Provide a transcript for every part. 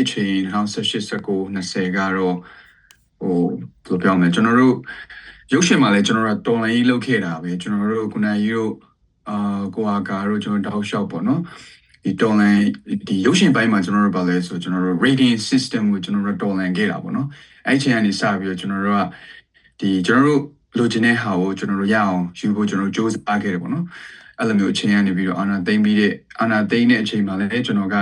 အချိန်2018 19 20ကတော့ဟိုဘယ်လိုပြောမလဲကျွန်တော်တို့ရုပ်ရှင်မှာလည်းကျွန်တော်တို့တော်လိုင်းကြီးလုပ်ခဲ့တာပဲကျွန်တော်တို့ခုနကြီးတို့အာကိုအာကာတို့ကျွန်တော်တောက်လျှောက်ပေါ့နော်ဒီတော်လိုင်းဒီရုပ်ရှင်ပိုင်းမှာကျွန်တော်တို့ဗာလဲဆိုကျွန်တော်တို့ rating system ကိုကျွန်တော်တို့တော်လိုင်းခဲ့တာပေါ့နော်အဲ့ချိန်ကနေစပြီးတော့ကျွန်တော်တို့ကဒီကျွန်တော်တို့လိုချင်တဲ့ဟာကိုကျွန်တော်တို့ရအောင်ယူဖို့ကျွန်တော်တို့စူးစမ်းခဲ့တယ်ပေါ့နော်အဲ့လိုမျိုးအချိန်ကနေပြီးတော့အာနာသိမ့်ပြီးတဲ့အာနာသိမ့်တဲ့အချိန်မှာလည်းကျွန်တော်က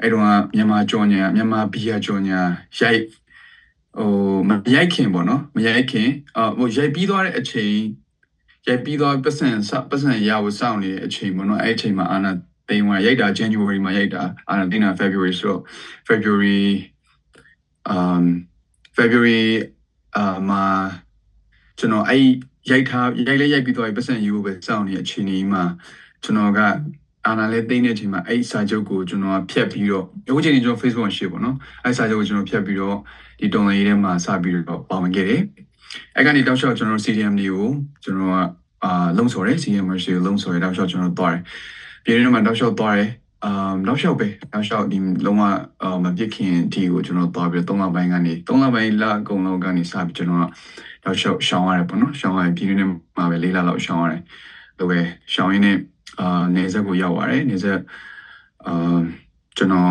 အဲ့တော့မြန်မာကြော်ညာမြန်မာဘီယာကြော်ညာရိုက်ဟိုမရိုက်ခင်ပေါ့နော်မရိုက်ခင်အာဟိုရိုက်ပြီးသွားတဲ့အချိန်ရိုက်ပြီးသွားပတ်စံပတ်စံရဖို့စောင့်နေတဲ့အချိန်ပေါ့နော်အဲ့အချိန်မှာအာနာသိမ့်ဝင်ရိုက်တာ January မှာရိုက်တာအာနာသိမ့်တာ February ဆိုတော့ February um February အာမှာကျွန်တော်အဲ့ရိုက်ထားရိုက်လဲရိုက်ပြီးသွားပြီပတ်စံယူဖို့ပဲစောင့်နေတဲ့အချိန်ကြီးမှာကျွန်တော်က အာနာလေးသိတဲ့အချိန်မှာအဲ့စာချုပ်ကိုကျွန်တော်ဖြတ်ပြီးတော့အခုချိန်ကြီးကျွန်တော် Facebook မှာ share ပေါ့နော်အဲ့စာချုပ်ကိုကျွန်တော်ဖြတ်ပြီးတော့ဒီတော်လိုင်းရေးထဲမှာစပြီးတော့ပါဝင်ခဲ့တယ်အဲ့ကနေတောက်လျှောက်ကျွန်တော် CDM တွေကိုကျွန်တော်ကအာလုံဆော်တယ် CDM မရှိလုံဆော်ရတောက်လျှောက်ကျွန်တော်သွားတယ်ပြည်ရင်းမှာတောက်လျှောက်သွားတယ်အမ်နောက်လျှောက်ပဲနောက်လျှောက်ဒီလုံးဝအမပြစ်ခင်ဒီကိုကျွန်တော်သွားပြီးတော့၃လပိုင်းကနေ၃လပိုင်းလအကုန်လုံးကနေစပြီးကျွန်တော်ကနောက်လျှောက်ရှောင်းရတယ်ပေါ့နော်ရှောင်းရပြည်ရင်းမှာပဲ၄လလောက်ရှောင်းရတယ်လိုပဲရှောင်းရင်းနဲ့ အာနေဆက်ကိုရောက်ပါတယ်နေဆက်အာကျွန်တော်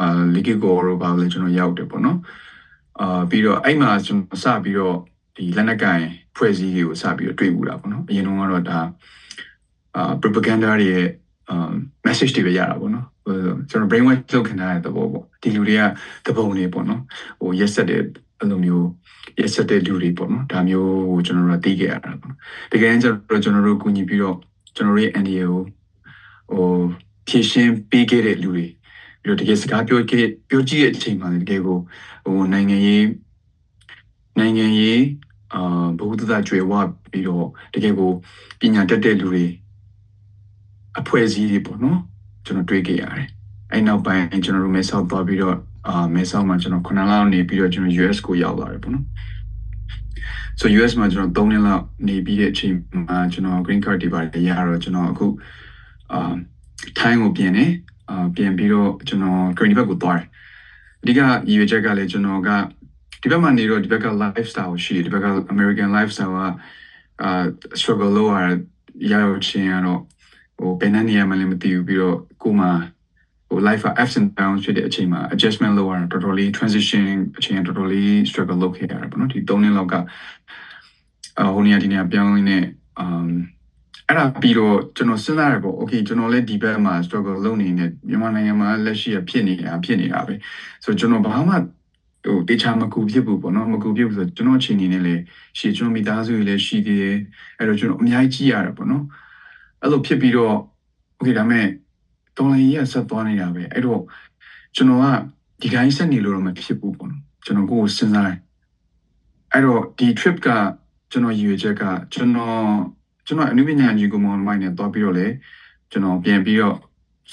အာလီကီကိုရောပါလေကျွန်တော်ရောက်တယ်ပေါ့နော်အာပြီးတော့အဲ့မှာကျွန်တော်စပြီးတော့ဒီလက်နက်ကင်ဖွဲ့စည်းတွေကိုစပြီးတော့တွေ့ဘူးတာပေါ့နော်အရင်တုန်းကတော့ဒါအာ propaganda တွေရဲ့အာ message တွေပဲရတာပေါ့နော်ဟိုကျွန်တော် brainwash လုပ်ခံရတဲ့သဘောပေါ့ဒီလူတွေကသဘုံတွေပေါ့နော်ဟိုရက်ဆက်တဲ့အဲ့လိုမျိုးရက်ဆက်တဲ့လူတွေပေါ့နော်ဒါမျိုးကိုကျွန်တော်တို့သိခဲ့ရတာပေါ့နော်တကယ်ကျတော့ကျွန်တော်တို့ကူညီပြီးတော့ ကျွန်တော်တို့ရဲ့ NDA ကိုဟိုဖြည့်ရှင်းပေးခဲ့တဲ့လူတွေပြီးတော့တကယ်စကားပြောခဲ့ပြောကြည့်တဲ့အချိန်မှာတကယ်ကိုဟိုနိုင်ငံရေးနိုင်ငံရေးအာဘုဒ္ဓသာကျွေဝပြီးတော့တကယ်ကိုပညာတတ်တဲ့လူတွေအဖွဲ့အစည်းတွေပေါ့နော်ကျွန်တော်တွေ့ခဲ့ရတယ်အဲ့နောက်ပိုင်းကျွန်တော်တို့မဲဆောက်သွားပြီးတော့အာမဲဆောက်မှာကျွန်တော်9လလောက်နေပြီးတော့ကျွန်တော် US ကိုရောက်လာတယ်ပေါ့နော် so US မှာကျွန်တော်3နှစ်လောက်နေပြီးတဲ့အချိန်မှာကျွန်တော် green card တွေပါတယ်ရတော့ကျွန်တော်အခုအာထိုင်းကိုပြင်နေအာပြင်ပြီးတော့ကျွန်တော် green ဘက်ကိုသွားတယ်အဓိကရည်ရွယ်ချက်ကလည်းကျွန်တော်ကဒီဘက်မှာနေတော့ဒီဘက်က lifestyle ရှိတယ်ဒီဘက်က American lifestyle ကအာ struggle လုပ်ရရရောက်ချင်းရတော့ဟိုဘယ်နှနေရာမှလည်းမသိဘူးပြီးတော့ကိုမှ ဟို life ups and downs ဖြစ်တဲ့အချိန်မှာ adjustment လုပ်ရတာတော်တော်လေး transition အချိန်တော်တော်လေး struggle လုပ်ခဲ့ရတယ်ပေါ့နော်ဒီ3နှစ်လောက်ကအာဟိုနေရာဒီနေရာပြောင်းရင်းနဲ့ um အဲ့ဒါပြီးတော့ကျွန်တော်စဉ်းစားရပေါ့ okay ကျွန်တော်လည်းဒီဘက်မှာ struggle လုပ်နေနေမြန်မာနိုင်ငံမှာလက်ရှိဖြစ်နေတာဖြစ်နေတာပဲဆိုတော့ကျွန်တော်ဘာမှဟိုတေချာမကူဖြစ်ဘူးပေါ့နော်မကူဖြစ်ဘူးဆိုတော့ကျွန်တော်အချိန်နေနဲ့လေရှေ့ကျွန်တော်မိသားစုတွေလည်းရှိသေးတယ်အဲ့တော့ကျွန်တော်အများကြီးကြည့်ရတယ်ပေါ့နော်အဲ့လိုဖြစ်ပြီးတော့ okay ဒါမဲ့ တော်လိုင်းကြီးကဆက်သွားနေတာပဲအဲ့တော့ကျွန်တော်ကဒီတိုင်းဆက်နေလို့တော့မဖြစ်ဘူးပေါ့နော်ကျွန်တော်ကိုယ်စဉ်းစားတယ်အဲ့တော့ဒီ trip ကကျွန်တော်ရည်ရွယ်ချက်ကကျွန်တော်ကျွန်တော်အနုပညာကြီးကိုမောင်မိုင်းနဲ့တွားပြီးတော့လေကျွန်တော်ပြန်ပြီးတော့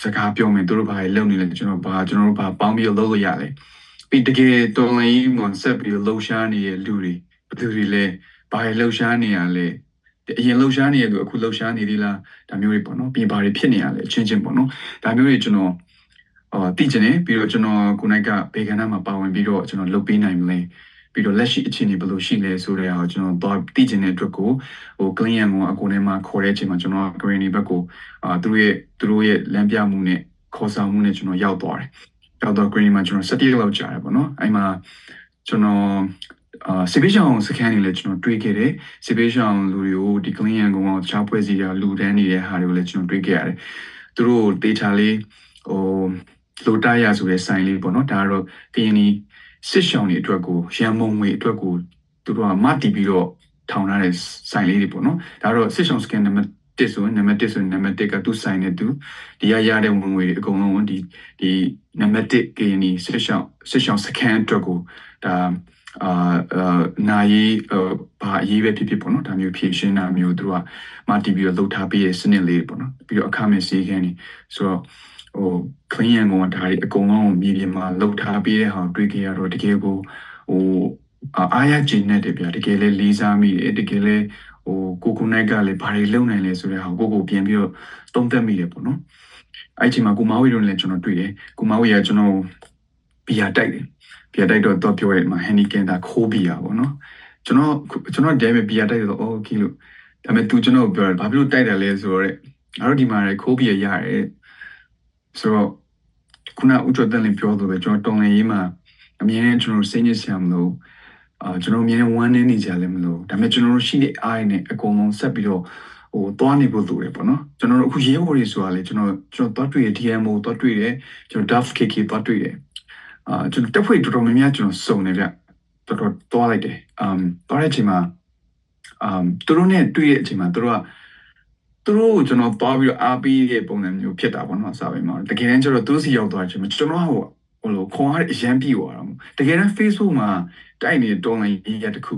စကားပြောမယ်သူတို့ဘာတွေလုပ်နေလဲကျွန်တော်ဘာကျွန်တော်တို့ဘာပေါင်းပြီးတော့လုပ်လို့ရလဲပြီးတကယ်တော်လိုင်းမွန်ဆက်ပြီးလှုပ်ရှားနေတဲ့လူတွေဘယ်သူတွေလဲဘာတွေလှုပ်ရှားနေရလဲ အရင်လှုပ်ရှားနေရသူအခုလှုပ်ရှားနေသေးလားဒါမျိုးတွေပေါ့နော်ပြီးဘာတွေဖြစ်နေရလဲအချင်းချင်းပေါ့နော်ဒါမျိုးတွေကျွန်တော်အာသိချင်တယ်ပြီးတော့ကျွန်တော်ကိုနိုင်ကဘေကနာမှာပါဝင်ပြီးတော့ကျွန်တော်လုပ်ပေးနိုင်မလဲပြီးတော့လက်ရှိအခြေအနေဘယ်လိုရှိလဲဆိုတဲ့ဟာကျွန်တော်တော့သိချင်တဲ့အတွက်ကိုဟို client ကိုအကူထဲမှာခေါ်တဲ့အချိန်မှာကျွန်တော် green ဘက်ကိုအာသူတို့ရဲ့သူတို့ရဲ့လမ်းပြမှုနဲ့ခေါ်ဆောင်မှုနဲ့ကျွန်တော်ရောက်သွားတယ်။ရောက်တော့ green မှာကျွန်တော်17လောက်ကြာတယ်ပေါ့နော်။အဲ့မှာကျွန်တော် အာစီပေးရှောင်းစကန်နေလဲကျွန်တော်တွေးခဲ့တယ်စီပေးရှောင်းလူတွေကိုဒီ client ကောင်တခြားဖွဲ့စည်းရလူတန်းနေတဲ့ဟာတွေကိုလည်းကျွန်တော်တွေးခဲ့ရတယ်သူတို့ဒေတာလေးဟိုလိုတာရဆိုတဲ့ဆိုင်လေးပေါ့နော်ဒါကတော့ကရင်နီစစ်ရှောင်းတွေအတွက်ကိုရန်မုံငွေအတွက်ကိုသူတို့ကမတီးပြီးတော့ထောင်ထားတဲ့ဆိုင်လေးတွေပေါ့နော်ဒါတော့စစ်ရှောင်းစကန်နံပါတ်1ဆိုရင်နံပါတ်1ဆိုရင်နံပါတ်1ကသူ့ဆိုင်နဲ့သူဒီရရတဲ့ဝင်ငွေတွေအကုန်လုံးဒီဒီနံပါတ်1ကရင်နီစစ်ရှောင်းစစ်ရှောင်းစကန်အတွက်ကိုဒါ အာနိုင်ဘာအရေးပဲဖြစ်ဖြစ်ပေါ့နော်ဒါမျိုးဖြည့်ရှင်းတာမျိုးသူကမာတီပြီးတော့လှုပ်ထားပေးရဲ့စနစ်လေးပေါ့နော်ပြီးတော့အခမဲ့စီးခန်းနေဆိုတော့ဟို client ကဒါတွေအကုန်လုံးမြေပြင်မှာလှုပ်ထားပေးတဲ့ဟာတွေ့ကြရတော့တကယ်ကိုဟိုအားရကျင်နေတယ်ဗျာတကယ်လဲလေးစားမိတယ်တကယ်လဲဟိုကိုကိုနိုင်ကလည်းဘာတွေလုပ်နိုင်လဲဆိုတဲ့ဟာကိုကိုပြန်ပြီးတော့သုံးသပ်မိတယ်ပေါ့နော်အဲ့ချိန်မှာကိုမဝီတို့လည်းကျွန်တော်တွေ့တယ်ကိုမဝီကကျွန်တော် ဘီယာတိုက်တယ်ဘီယာတိုက်တော့တော့ပြောရဲမှာဟန်နီကန်တာခိုးဘီယာပေါ့နော်ကျွန်တော်ကျွန်တော်ဒဲမဲ့ဘီယာတိုက်တော့အော်ကီလို့ဒါပေမဲ့ तू ကျွန်တော်ပြောတယ်ဘာဖြစ်လို့တိုက်တယ်လဲဆိုတော့တဲ့ငါတို့ဒီမှာရခိုးဘီယာရတယ်ဆိုတော့ခုနဥကျော်တန်လင်းပြောလို့ပဲကျွန်တော်တုံလင်းရေးမှာအမြဲတမ်းကျွန်တော်စိတ်ညစ်စရာမလို့အာကျွန်တော်အမြဲတမ်းဝမ်းနေနေကြလည်းမလို့ဒါပေမဲ့ကျွန်တော်တို့ရှိတဲ့အားရနဲ့အကုန်လုံးဆက်ပြီးတော့ဟိုသွားနေဖို့လိုတယ်ပေါ့နော်ကျွန်တော်တို့အခုရဲဘော်တွေဆိုတာလေကျွန်တော်ကျွန်တော်သွားတွေ့ရ DMO သွားတွေ့တယ်ကျွန်တော် Duff KK သွားတွေ့တယ် အာကျွန်တော်တက်ဖွဲ့တော်တော်များများကျွန်တော်စုံနေဗျတော်တော်သွားလိုက်တယ်အမ်သွားတဲ့အချိန်မှာအမ်သူတို့နဲ့တွေ့တဲ့အချိန်မှာသူတို့ကသူတို့ကိုကျွန်တော်သွားပြီးတော့အားပေးတဲ့ပုံစံမျိုးဖြစ်တာပေါ့နော်အစားပိုင်းမှာတကယ်တမ်းကျတော့သူတို့စီရောက်သွားတဲ့အချိန်မှာကျွန်တော်ကဟိုဟိုလိုခွန်အားအရန်ပြီးသွားတာမို့တကယ်တမ်း Facebook မှာတိုက်နေတဲ့တော်လိုင်းရေးရတခု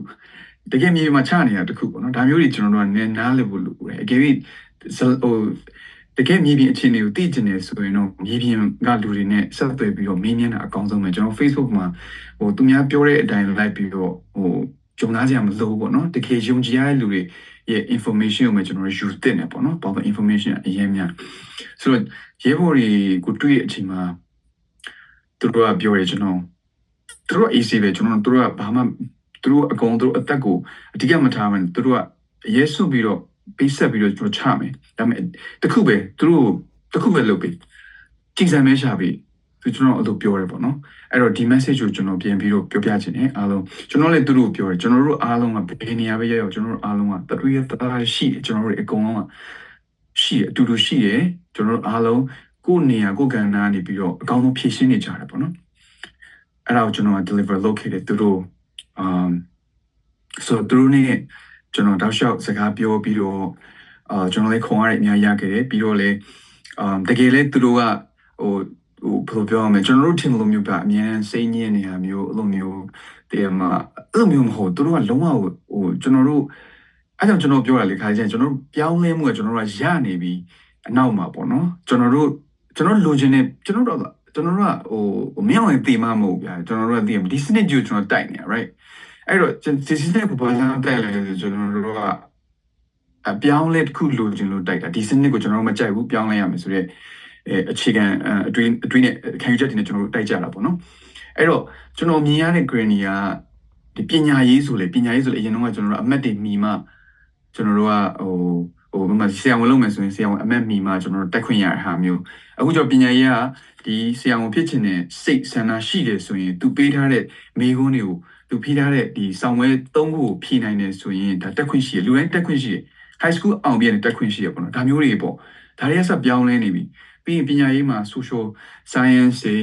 တကယ်မြေမှာချနေတာတခုပေါ့နော်ဒါမျိုးတွေကျွန်တော်တို့ကနည်းနားလည်ဖို့လိုတယ်အကယ်၍ဟို တကယ်မြေပြင်အခြေအနေကိုသိကျင်နေဆိုရင်တော့မြေပြင်ကလူတွေနဲ့ဆက်သွယ်ပြီးတော့မေးမြန်းတာအကောင်းဆုံးပဲကျွန်တော် Facebook မှာဟိုသူများပြောတဲ့အတိုင်းလိုက်ပြီးတော့ဟိုကြုံသားကြမလို့ပေါ့နော်တကယ်ယုံကြည်ရတဲ့လူတွေရဲ့ information ကိုမှကျွန်တော် use တင်နေပေါ့နော်ပေါ့ information အရင်များဆိုတော့ရဲဘော်တွေကိုတွေ့တဲ့အချိန်မှာသူတို့ကပြောတယ်ကျွန်တော်သူတို့ AC ပဲကျွန်တော်တို့ကဘာမှသူတို့အကုန်သူတို့အသက်ကိုအဓိကမထားမှသူတို့ကရဲဆွပြီးတော့ ပေးဆက်ပြီးတော့ကျွန်တော်ချမယ်ဒါပေမဲ့တခုပဲသူတို့တခုပဲလုပ်ပြီးကြည်စံမဲရှာပြီးသူကျွန်တော်အဲ့လိုပြောရဲပေါ့နော်အဲ့တော့ဒီ message ကိုကျွန်တော်ပြန်ပြီးတော့ပြောပြချင်တယ်အားလုံးကျွန်တော်လည်းသူတို့ပြောရဲကျွန်တော်တို့အားလုံးကဘယ်နေရာပဲရောက်ရောက်ကျွန်တော်တို့အားလုံးကတတူရတသားရှိတယ်ကျွန်တော်တို့အကုန်လုံးကရှိတယ်အတူတူရှိတယ်ကျွန်တော်တို့အားလုံးကိုယ်နေရာကိုယ်ကဏ္ဍကနေပြီးတော့အကောင်းဆုံးဖြည့်ရှင်းနေကြတယ်ပေါ့နော်အဲ့ဒါကိုကျွန်တော်က deliver လုပ်ခဲ့တယ်သူတို့ um so သူတို့ ਨੇ ကျွန်တော်တောက်လျှောက်စကားပြောပြီးတော့အာကျွန်တော်လည်းခွန်ရတဲ့အများရခဲ့တယ်ပြီးတော့လည်း um တကယ်လည်းသူတို့ကဟိုဟိုဘယ်လိုပြောရမလဲကျွန်တော်တို့ထင်လို့မျိုးပြအများစိတ်ညစ်နေတာမျိုးအဲ့လိုမျိုးတကယ်မှာအဲ့လိုမျိုးမဟုတ်သူတို့ကလုံးဝဟိုကျွန်တော်တို့အဲ့ကြောင့်ကျွန်တော်ပြောရလေခါကျရင်ကျွန်တော်တို့ပြောင်းလဲမှုကကျွန်တော်တို့ကရနေပြီအနောက်မှာပေါ့နော်ကျွန်တော်တို့ကျွန်တော်လိုချင်တဲ့ကျွန်တော်တို့ကျွန်တော်တို့ကဟိုမြောင်ရင်တေမမဟုတ်ဗျာကျွန်တော်တို့ကတည်ဒီစနစ်ကြီးကိုကျွန်တော်တိုက်နေရ right အဲ့တော့ဒီစနစ်ကိုဘာသာတိုက်လဲဆိုကျွန်တော်တို့ကအပြောင်းလဲတစ်ခုလိုချင်လို့တိုက်တာဒီစနစ်ကိုကျွန်တော်တို့မကြိုက်ဘူးပြောင်းလဲရမယ်ဆိုတော့အဲအခြေခံအတွင်းအတွင်းနဲ့ခံယူချက်တွေနဲ့ကျွန်တော်တို့တိုက်ကြတာပေါ့နော်အဲ့တော့ကျွန်တော်မြင်ရတဲ့ granny ကဒီပညာရေးဆိုလေပညာရေးဆိုလေအရင်တော့ကကျွန်တော်တို့အမတ်တွေမိမှကျွန်တော်တို့ကဟိုဟိုမမဆရာဝန်လုပ်မယ်ဆိုရင်ဆရာဝန်အမတ်မိမှကျွန်တော်တို့တက်ခွင့်ရတဲ့ဟာမျိုးအခုကျတော့ပညာရေးကဒီဆရာဝန်ဖြစ်ချင်တဲ့စိတ်ဆန္ဒရှိတယ်ဆိုရင်သူပေးထားတဲ့မိကုန်းတွေကို သူဖိထားတဲ့ဒီဆောင်ဝဲသုံးခုကိုဖြည့်နိုင်တယ်ဆိုရင်ဒါတက်ခွင့်ရှိတယ်လူတိုင်းတက်ခွင့်ရှိတယ် high school အောင်ပြန်တက်ခွင့်ရှိရပေါ့နော်ဒါမျိုးတွေပေါ့ဒါတွေကစပြောင်းလဲနေပြီပြီးရင်ပညာရေးမှာ social science တွေ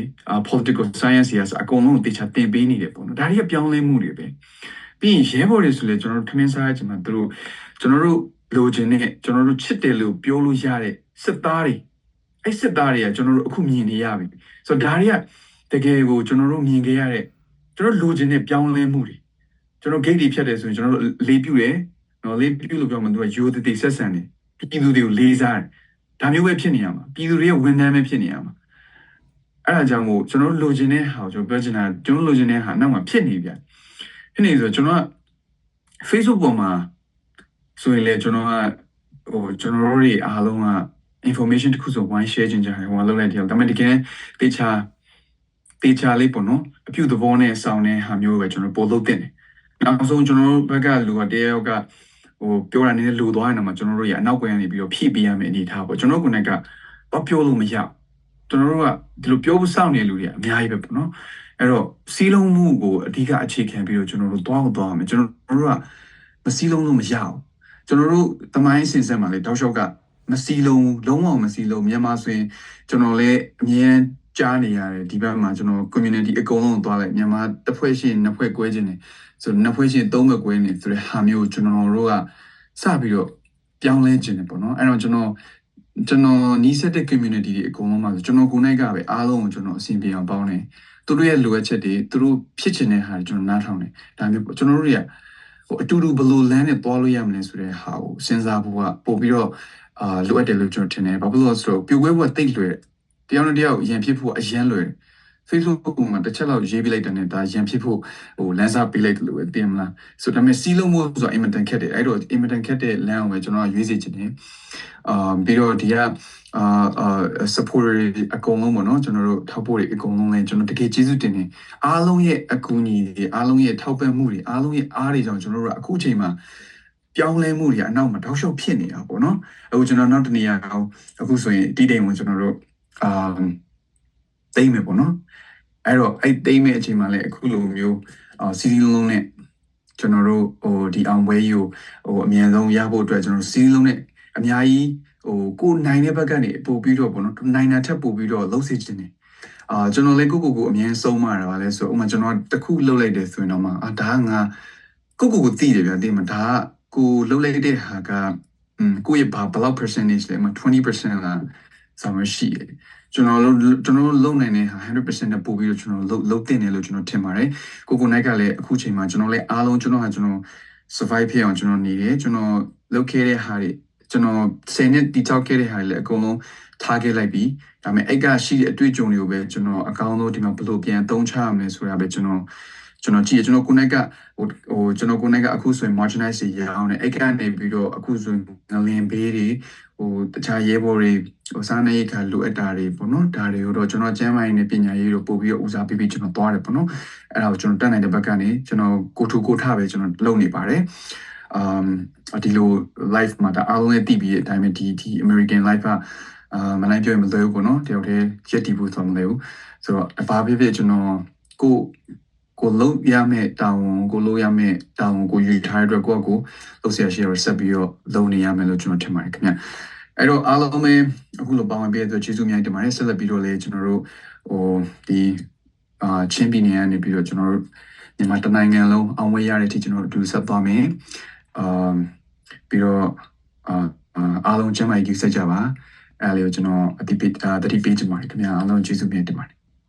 political science တွေအကုန်လုံးတေချာသင်ပေးနေတယ်ပေါ့နော်ဒါတွေကပြောင်းလဲမှုတွေပဲပြီးရင်ရဲဘော်တွေဆိုလေကျွန်တော်တို့ထမင်းစားရချိန်မှာသူတို့ကျွန်တော်တို့လိုချင်တဲ့ကျွန်တော်တို့ချစ်တယ်လို့ပြောလို့ရတဲ့စစ်သားတွေအဲ့စစ်သားတွေကကျွန်တော်တို့အခုမြင်နေရပြီဆိုတော့ဒါတွေကတကယ်ကိုကျွန်တော်တို့မြင်ခဲ့ရတဲ့ ကျွန်တော်လိုချင်တဲ့ပြောင်းလဲမှုတွေကျွန်တော် gate တွေဖြတ်တယ်ဆိုရင်ကျွန်တော်တို့လေးပြူတယ်နော်လေးပြူလို့ပြောမှသူကရိုးသေးသေးဆက်ဆံတယ်ပြည်သူတွေကိုလေးစားတယ်ဒါမျိုးပဲဖြစ်နေရမှာပြည်သူတွေရဲ့ဝန်ထမ်းပဲဖြစ်နေရမှာအဲ့ဒါကြောင့်မို့ကျွန်တော်လိုချင်တဲ့ဟာကိုကျွန်တော်ပြောချင်တာကျွန်တော်လိုချင်တဲ့ဟာနောက်မှာဖြစ်နေပြန်ဖြစ်နေဆိုကျွန်တော်က Facebook ပေါ်မှာဆိုရင်လေကျွန်တော်ကဟိုကျွန်တော်တို့တွေအားလုံးက information တစ်ခုဆို one share ချင်ကြတယ်ဟိုလောက်လိုက်တယ်ဒါပေမဲ့တကယ်တေချာ တေချာလေးပေါ့နော်အပြုသဘောနဲ့စောင်းတဲ့ဟာမျိုးပဲကျွန်တော်ပို့လုပ်တင်တယ်နောက်ဆုံးကျွန်တော်တို့ဘက်ကလူကတယောက်ကဟိုပြောတာနည်းနည်းလူသွားနေတာမှာကျွန်တော်တို့ရအနောက်ကွယ်ကနေပြီးတော့ဖြည့်ပေးရမယ်အနေထားပေါ့ကျွန်တော်ကလည်းကတော့ပြောလို့မရကျွန်တော်တို့ကဒီလိုပြောဖို့စောင့်နေလူတွေအများကြီးပဲပေါ့နော်အဲ့တော့စီးလုံးမှုကိုအဓိကအခြေခံပြီးတော့ကျွန်တော်တို့သွားအောင်သွားမယ်ကျွန်တော်တို့ကမစီးလုံးလို့မရအောင်ကျွန်တော်တို့တမိုင်းစင်ဆက်မှာလေတောက်လျှောက်ကမစီလုံးလုံးဝမစီလုံးမြန်မာဆိုရင်ကျွန်တော်လည်းအမြဲ ကြားနေရတယ်ဒီဘက်မှာကျွန်တော် community အကုန်လုံးသွားလိုက်မြန်မာတစ်ဖွဲ့ရှိရင်နှစ်ဖွဲ့ကွဲခြင်းနေဆိုနှစ်ဖွဲ့ရှိရင်သုံးဖွဲ့ကွဲနေဆိုတဲ့ဟာမျိုးကျွန်တော်တို့ကစပြီးတော့ပြောင်းလဲခြင်းနေပေါ့နော်အဲ့တော့ကျွန်တော်ကျွန်တော်နီးစပ်တဲ့ community တွေအကုန်လုံးမှာဆိုကျွန်တော်ကိုယ်နိုင်ကပဲအားလုံးကိုကျွန်တော်အဆင်ပြေအောင်ပေါင်းနေသူတို့ရဲ့လိုအပ်ချက်တွေသူတို့ဖြစ်ချင်တဲ့ဟာတွေကျွန်တော်နားထောင်တယ်ဒါမျိုးကျွန်တော်တို့တွေကဟိုအတူတူဘယ်လိုလမ်းနဲ့သွားလို့ရမလဲဆိုတဲ့ဟာကိုစဉ်းစားဖို့ကပို့ပြီးတော့အာလိုအပ်တယ်လို့ကျွန်တော်ထင်တယ်ဘာဖြစ်လို့လဲဆိုတော့ပြိုကွဲဖို့တိတ်လွယ် တယောက်နဲ့တယောက်ရန်ဖြစ်ဖို့အရန်လွယ် Facebook မှာတစ်ချက်လောက်ရေးပြလိုက်တဲ့နဲ့ဒါရန်ဖြစ်ဖို့ဟိုလမ်းစာပေးလိုက်တယ်လို့ပဲတင်မလားဆိုတော့ဒါပေမဲ့စီးလုံးမှုဆိုတော့ immediate ခက်တယ်အဲ့တော့ immediate ခက်တဲ့လမ်းအောင်ပဲကျွန်တော်ရွေးစီချင်တယ်အာပြီးတော့ဒီကအာအာ support တွေအကုန်လုံးပေါ့နော်ကျွန်တော်တို့ထောက်ပို့တွေအကုန်လုံးလည်းကျွန်တော်တကယ်ကျေးဇူးတင်တယ်အားလုံးရဲ့အကူအညီတွေအားလုံးရဲ့ထောက်ပံ့မှုတွေအားလုံးရဲ့အားတွေကြောင့်ကျွန်တော်တို့ကအခုချိန်မှာပြောင်းလဲမှုတွေအနောက်မှာတောက်လျှောက်ဖြစ်နေတာပေါ့နော်အခုကျွန်တော်နောက်တနေရာအောင်အခုဆိုရင်တီးတိမ်ဝင်ကျွန်တော်တို့ အာတိမ့်မယ်ပေါ့နော်အဲ့တော့အဲ့တိမ့်မဲ့အချိန်မှာလည်းအခုလိုမျိုးအာစီစီလုံးလုံးနဲ့ကျွန်တော်တို့ဟိုဒီအောင်ပွဲကြီးကိုဟိုအမြန်ဆုံးရဖို့အတွက်ကျွန်တော်စီစီလုံးနဲ့အများကြီးဟိုကိုနိုင်တဲ့ဘက်ကနေပို့ပြီးတော့ပေါ့နော်နိုင်တာထက်ပို့ပြီးတော့လှုပ်စေခြင်းတယ်အာကျွန်တော်လည်းကိုကိုကိုအမြင်ဆုံးမှာတာပါလဲဆိုဥပမာကျွန်တော်တစ်ခုလှုပ်လိုက်တယ်ဆိုရင်တော့မှအာဒါကငါကိုကိုကိုသိတယ်ဗျာဒီမှာဒါကကိုလှုပ်လိုက်တဲ့ဟာကอืมကိုရဲ့ဘာဘယ်လောက် percentage လဲမ20%လား ဆိုမှရှိတယ်ကျွန်တော်တို့ကျွန်တော်တို့လုံနိုင်တဲ့ဟာ100%နဲ့ပို့ပြီးတော့ကျွန်တော်လုံလုံတင်တယ်လို့ကျွန်တော်ထင်ပါတယ်ကိုကိုနိုင်ကလည်းအခုချိန်မှာကျွန်တော်လည်းအားလုံးကျွန်တော်ဟာကျွန်တော် survive ဖြစ်အောင်ကျွန်တော်နေတယ်ကျွန်တော်လုပ်ခဲ့တဲ့ဟာတွေကျွန်တော်10နှစ်တည်ထောက်ခဲ့တဲ့ဟာတွေလည်းအကုန်လုံးထားခဲ့လိုက်ပြီဒါပေမဲ့အဲ့ကရှိတဲ့အတွေ့အကြုံတွေကိုပဲကျွန်တော်အကောင်းဆုံးဒီမှာဘယ်လိုပြန်သုံးချရမလဲဆိုတာပဲကျွန်တော်ကျွန်တော်ကြည့်ရကျွန်တော်ကိုနိုင်ကဟိုဟိုကျွန်တော်ကိုနိုင်ကအခုဆိုရင် marginalize ရအောင်တယ်အဲ့ကနေပြီးတော့အခုဆိုရင်ငလင်ဘေးတွေ ဟိုတခြားရဲဘော်တွေဟိုစားနေခါလိုအပ်တာတွေပေါ့နော်ဒါတွေကိုတော့ကျွန်တော်ကျမ်းမာရေးနဲ့ပညာရေးတို့ပို့ပြီးတော့ဦးစားပေးပြီးကျွန်တော်သွားတယ်ပေါ့နော်အဲ့ဒါကိုကျွန်တော်တက်နိုင်တဲ့ဘက်ကနေကျွန်တော်ကိုထူကိုထပဲကျွန်တော်လုပ်နေပါတယ် um ဒီလို live မှာဒါအားလုံးနဲ့တည်ပြီးတဲ့အတိုင်းပဲဒီဒီ American live ကအာမလိုက်ပြောရင်မလွယ်ဘူးပေါ့နော်တယောက်တည်းရက်တည်ဖို့ဆိုမလဲဘူးဆိုတော့ဘာဖြစ်ဖြစ်ကျွန်တော်ကို ကိုလုံးရမယ့်တောင်းကိုလုံးရမယ့်တောင်းကိုယူထားတဲ့အတွက်ကိုယ့်ကိုလုံးဆရာရှိရဆက်ပြီးတော့လုံးနေရမယ်လို့ကျွန်တော်ထင်ပါတယ်ခင်ဗျအဲ့တော့အားလုံးပဲအခုလိုပါဝင်ပေးတဲ့အတွက်ကျေးဇူးများတင်ပါတယ်ဆက်လက်ပြီးတော့လည်းကျွန်တော်တို့ဟိုဒီအာချင်းပြည်နယ်ကနေပြီးတော့ကျွန်တော်တို့မြန်မာတနိုင်ငံလုံးအောင်ဝဲရတဲ့အထိကျွန်တော်တို့အတူဆက်သွားမယ်အာပြီးတော့အာအားလုံးကျမ်းမာရေးကိစ္စကြပါအဲ့ဒါလေးကိုကျွန်တော်အတိပေးတတိပေးချင်ပါတယ်ခင်ဗျာအားလုံးကျေးဇူးများတင်ပါတယ်